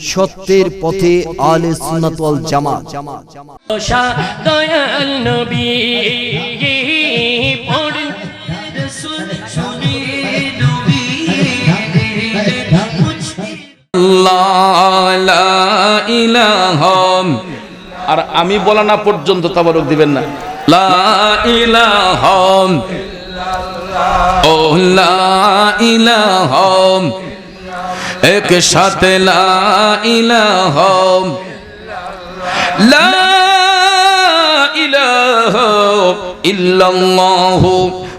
সত্যের পথে আলে আর আমি বলা না পর্যন্ত তাবারক দিবেন না। লা ও ইলাহ একসাথে লা ইলাহ লা ইলাহ ইল্লাল্লাহু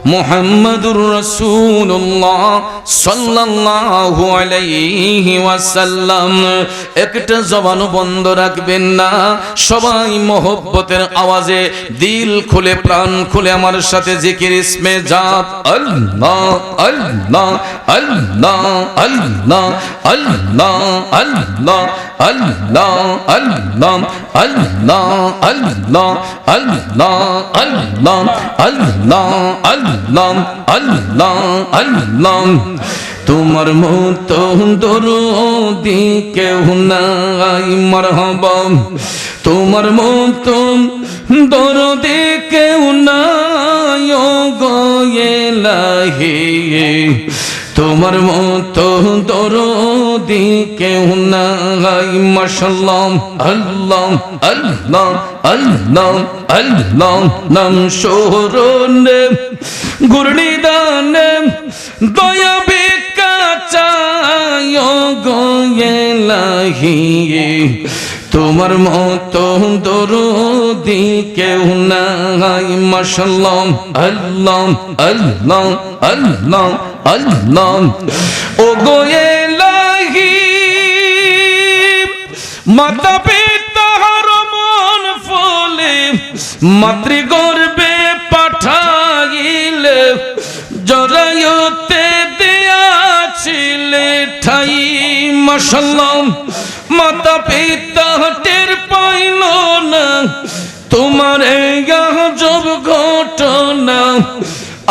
মুহাম্মাদুর রাসূলুল্লাহ সাল্লাল্লাহু আলাইহি ওয়াসাল্লাম। একটা জবান বন্ধ রাখবেন না। সবাই মোহব্বতের আওয়াজে দিল খুলে, প্রাণ খুলে আমার সাথে জিকির, ইসমে জাত, আল্লাহ আল্লাহ আল্লাহ আল্লাহ আল্লাহ আল্লাহ আল্লাহ আল্লাহ আল্লাহ আল্লাহ আল্লাহ আল্লাহ আল্লাহ আল্লাহ আল্লাহ আল্লাহ। তোমার মতো দরদি কেউ নাই মারহাবা। তোমার মতো দরদি কেউ নাই ও গয়েলাহি তোমার মতো দরদি কেউ নাই, মাশাল্লাহ, আল্লাহ আল্লাহ আল্লাহ নাম শোরনে গুরনিদানে দয়া ভিক্ষা চায় গয়েলাহি তোমার মতো দরদি কেউ নাই মাশাল্লাহ আল্লাহ আল্লাহ আল্লাহ আল্লাহ। ও গোয়েলাহি মাতা পিতার মন ফলে মাতৃগর্ভে পাঠাইলে, জরায়ুতে দিয়াছিলে ঠাই মাসাল্লাম মাতা পিতা টের পাইল না। তোমার জব ঘটনা।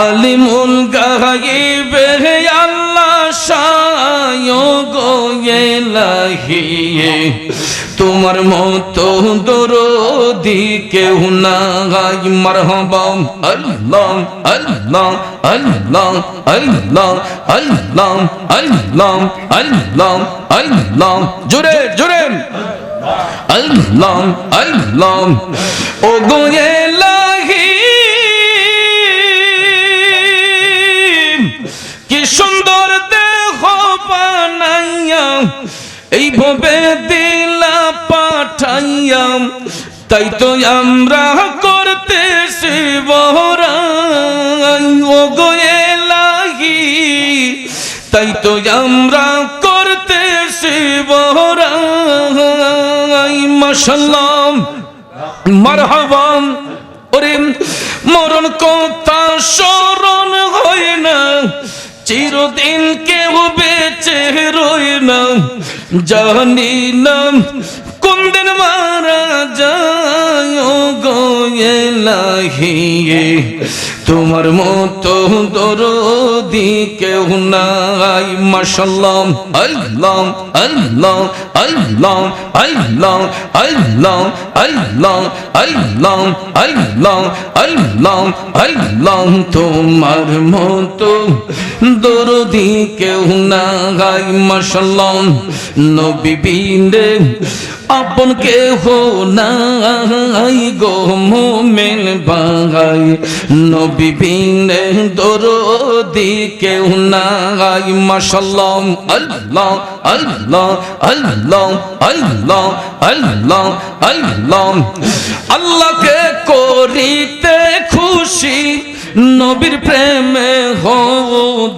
আলিমুল গাইবে আল্লাহ সায় গোয়েলাহিয়ে তোমার মতো দরদি কেউ নাই। মারহাবা, আল্লাহ আল্লাহ আল্লাহ আল্লাহ আল্লাহ আল্লাহ আল্লাহ আল্লাহ। জোরে জোরে। আল্লাহ আল্লাহ। ও গোয়েলাহি কি সুন্দর দেহ বানাইয়া এই ভবে দিলা পাঠাইয়া তাই তো আমরা ও গোয়েলাহি তাই তো আমরা করতেছি বহরাই মাশাল্লাহ মারহাবাম ওরে মরণ কথা স্মরণ হয় না, চিরদিন কেউ বেঁচে রই না। জানি না কোন মারা যায় গোয়েলাহিয়ে তোমার মতো দরদি কেউ নাই মাশাল্লাহ আল্লাহ আল্লাহ আল্লাহ আল্লাহ আল্লাহ আল্লাহ আল্লাহ আল্লাহ আল্লাহ আল্লাহ তোমার মতো দরদি কেউ নাই মাশাল্লাহ নবী বিন্দে আপন কেহ নাই গো মোমেন বাঙাই নবী বিনে দরদি কেউ নাই, মাশাল্লাহ, আল্লাহ আল্লাহ আল্লাহ আল্লাহ আল্লাহ আল্লাহ। আল্লাহকে করিতে খুশি নবীর প্রেমে হো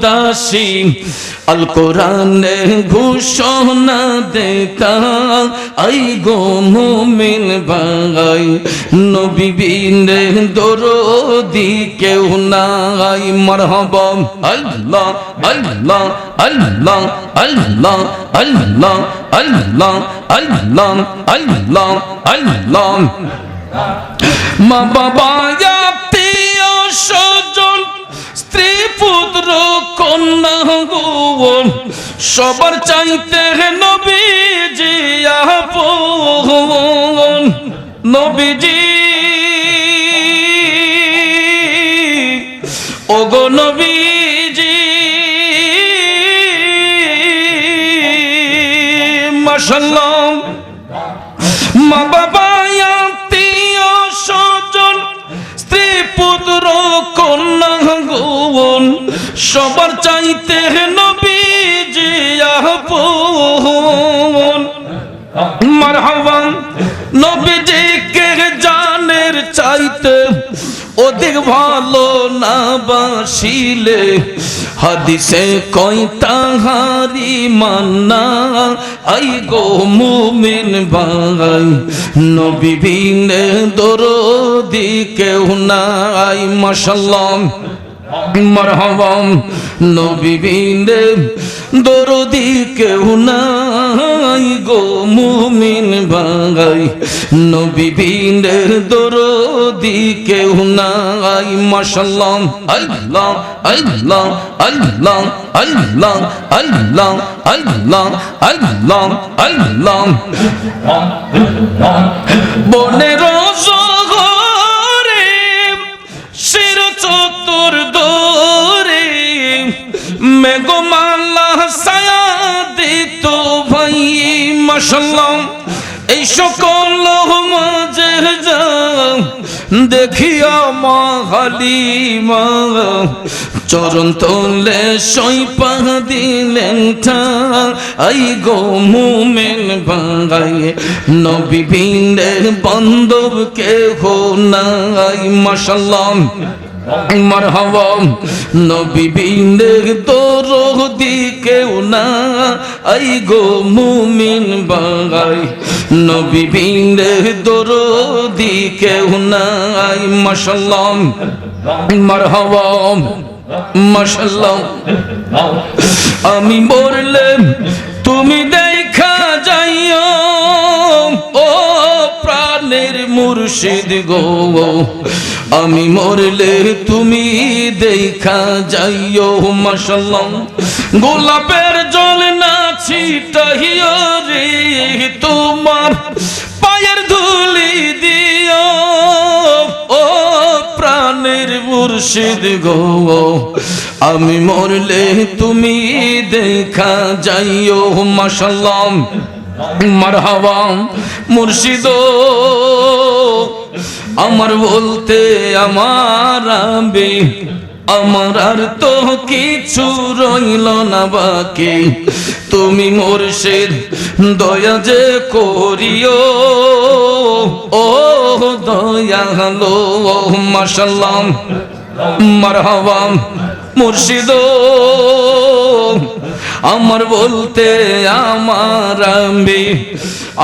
দাসী, আল কোরআনে ঘোষণা দেতা, আই গো মুমিন ভাই, নবী বিনে দরদি কেউ নাই, মারহাবা, আল্লাহ আল্লাহ আল্লাহ আল্লাহ আল্লাহ আল্লাহ আল্লাহ আল্লাহ আল্লাহ। মা বাবা পুত্র কন্যা সবার চাইতে নবীজি আপন। নবীজি ওগো নবীজি মাশাল্লাহ। মা সবার চাইতে নবীজি আপন মারহাবা, নবীজিকে জানের চাইতে অধিক ভালো না বাসিলে। হাদিসে কই তাহারি মান্না, আই গো মুমিন ভাই, নবী দরদি কেউ নাই মরহবাম নবী বিনে দরদি কেউ নাই গো মুমিন ভাই নবী বিনে দরদি কেউ নাই, মাশাল্লাহ, আল্লাহ আল্লাহ আল্লাহ আল্লাহ আল্লাহ আল্লাহ আল্লাহ আল্লাহ। বনের জগরে মাসাল্লাম এই সকল মাঝে দেখিয়া মা হালিমা, চরণ তোলে সৈপা দিলেন আই গো মুমেন ভাই নবী বিন্দে বন্ধব কেহ নাই মাসাল্লাহ মরহবম নবী বিন্দের তোর কেউ না। আই গো মুমিন বাঙাই নবী বিন্দের তোর কেউ না। আই মশলম মরহবম মশলম আমি বললাম মুর্শিদ গো আমি মরলে তুমি দেখা যাইও মাশাল্লাহ। গোলাপের জল না ছিটাইও রে তোমার, পায়ের ধুলি দিও ও প্রাণের মুর্শিদ গো আমি মরলে তুমি দেখা যাইও মাশাল্লাহ। মারহাবা মুর্শিদ। আমার বলতে আমার আবে আমার আর তো কিছু রইল না বাকি। তুমি মুর্শিদ, দয়া যে করিও। ও দয়া হলো মাশাল্লাহ। মারহাবা মুর্শিদ। আমার বলতে আমার আমি,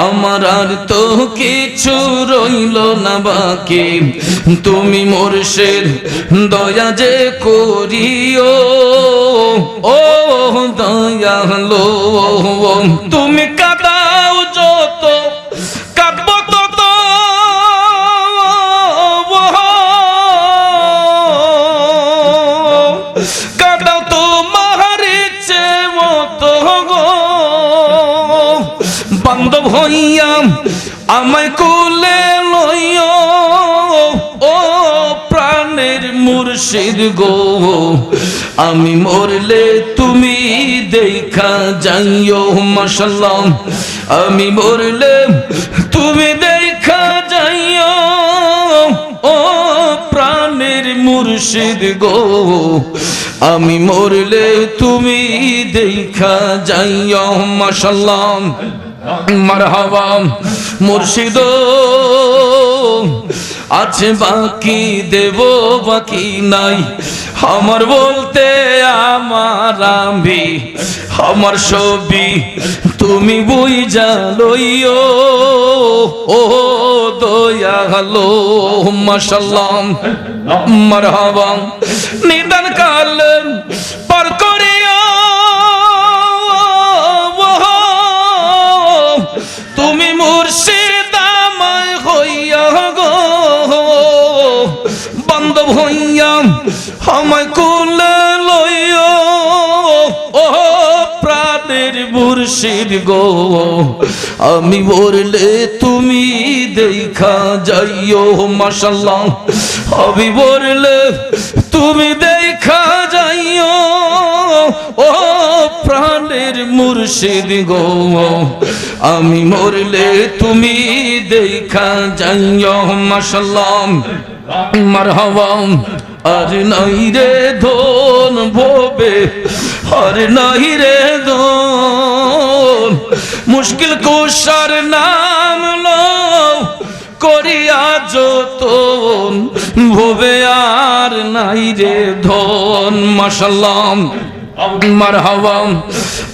আমার আর তো কিছু রইল না বাকি। তুমি মোরশের দয়া যে করিও, ও দয়া লো তুমি কাদাও হইয়া আমায় কোলে লইও। ও প্রাণের মুর্শিদ গো, আমি মরলে তুমি দেখা যাইও, মাশাল্লাহ। আমি মরলে তুমি দেখা যাইও। ও প্রাণের মুর্শিদ গো, আমি মরলে তুমি দেখা যাইও, মাশাল্লাহ। মারহাবা মুর্শিদ। আছে বাকি দেব, বাকি নাই। আমার বলতে আমার আমি, আমার ছবি তুমি বই জালইও ও দয়া হলো মাশাল্লাহ। মারহাবা, নিদান কাল পার আমায় কুলে লইয়া ও বুরশির গো। আমি বললে তুমি দেখা যাইও মাশাল্লাহ আমি বললে তুমি দেখা যাইও, ও প্রাণের মুর্শিদ গো। আমি মরলে তুমি দেখা যাইও মাশাল্লাহ মারহাবাম আর নাই রে ধন ভোবে, আর নাই রে ধন। মুশকিল কুশার নাম করিয়া যতন ভোবে, আর নাই রে ধন। মাশাল্লাহ মারহাবাম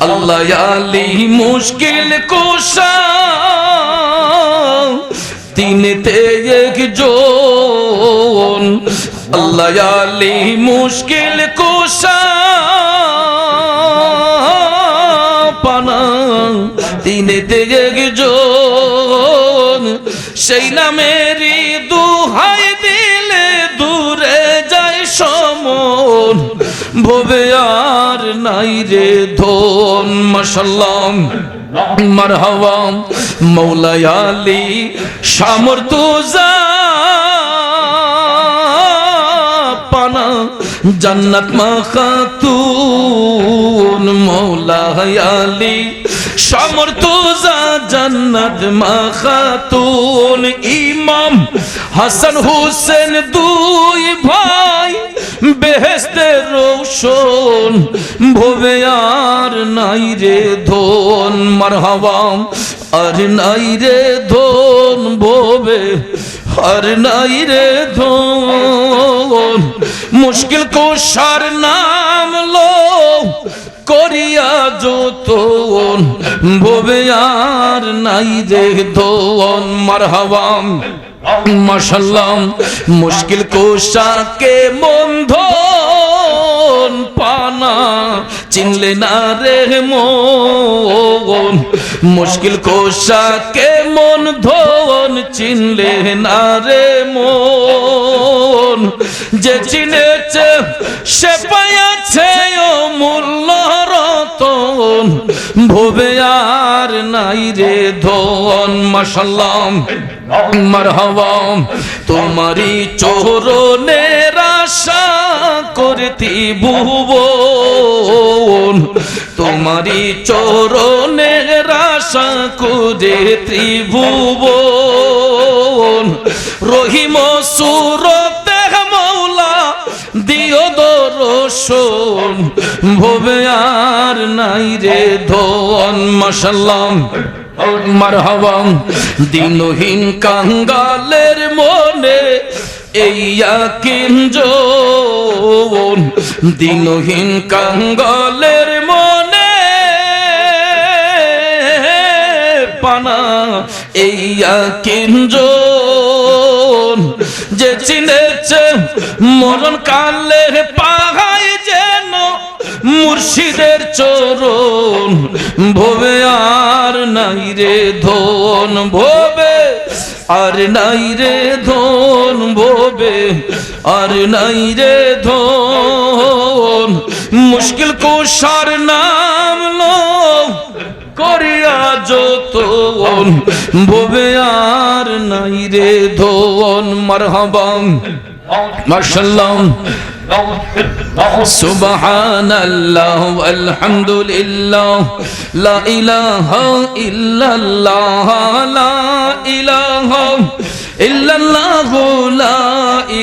আল্লাহ আলী মুশকিল কুশা তিনতে একজন আল্লাহ আলী মুশকিল কুশা পানা। তিনতে একজন সেই নামেরই দুহাই দিলে দূরে যায় সমন। ভবে আর নাই রে ধন মাসাল্লাম মারহাবাম মৌলায়ালি সামর্তুজা পানা, জান্নাত মাখাতুন মৌলায়ালি সমর্তুজা জান্নাত মাখাতুন, ইমাম হাসান হুসেন দুই ভাই। বেহেস্তের রোশন, ভবে আর নাই রে ধন মারহাবাম আর নাই রে ধন, ভবে আর নাই রে ধন। মুশকিল কোষার নাম লো করিয়া যতন, ভবে আর নাই রে ধন মারহাবাম মাশাল্লাম মুশকিল কোষাকে মন্ধন পানা, চিনলে না রে মন। মুশকিল কোষাকে মন ধন চিনলে না রে মন। যে চিনেছে সে পাইয়াছে রতন ভবে আর নাই রে ধন মাশাল্লাম মারহাবাম তোমারি চোরনের আশা করতি ভুবন। তোমারি চোরনের আশা করে ত্রিভুবন রহিম সুরতে দর্শন ভবে আর নাই রে ধন মাসাল্লাম মারহাবাম দিনহীন কাঙ্গালের মনে দিনহীন কাঙ্গালের মনে পানা এইয়া কিঞ্জন যে চিনেছে মরণ কালের যেন মুর্শিদের চরণ, ভবে আর নাই রে ধন, ভোবে আর নাই রে ধন, ভোবে আর নাই রে ধন। মুশকিল কোষার নাম লো করিয়া যতন, ভবে আর নাই রে ধন। মারহাবাম মাশাল্লাহ। سبحان الله والحمد لله. لا إله إلا الله. لا إله إلا الله.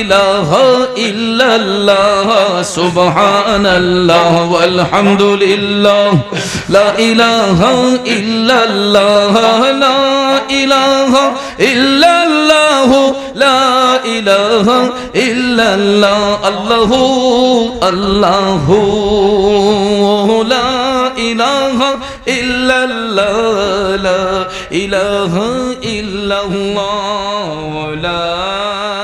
إله إلا الله سبحان الله والحمد لله لا إله إلا الله لا إله إلا الله لا إله إلا الله الله الله لا إله إلا الله لا إله إلا الله لا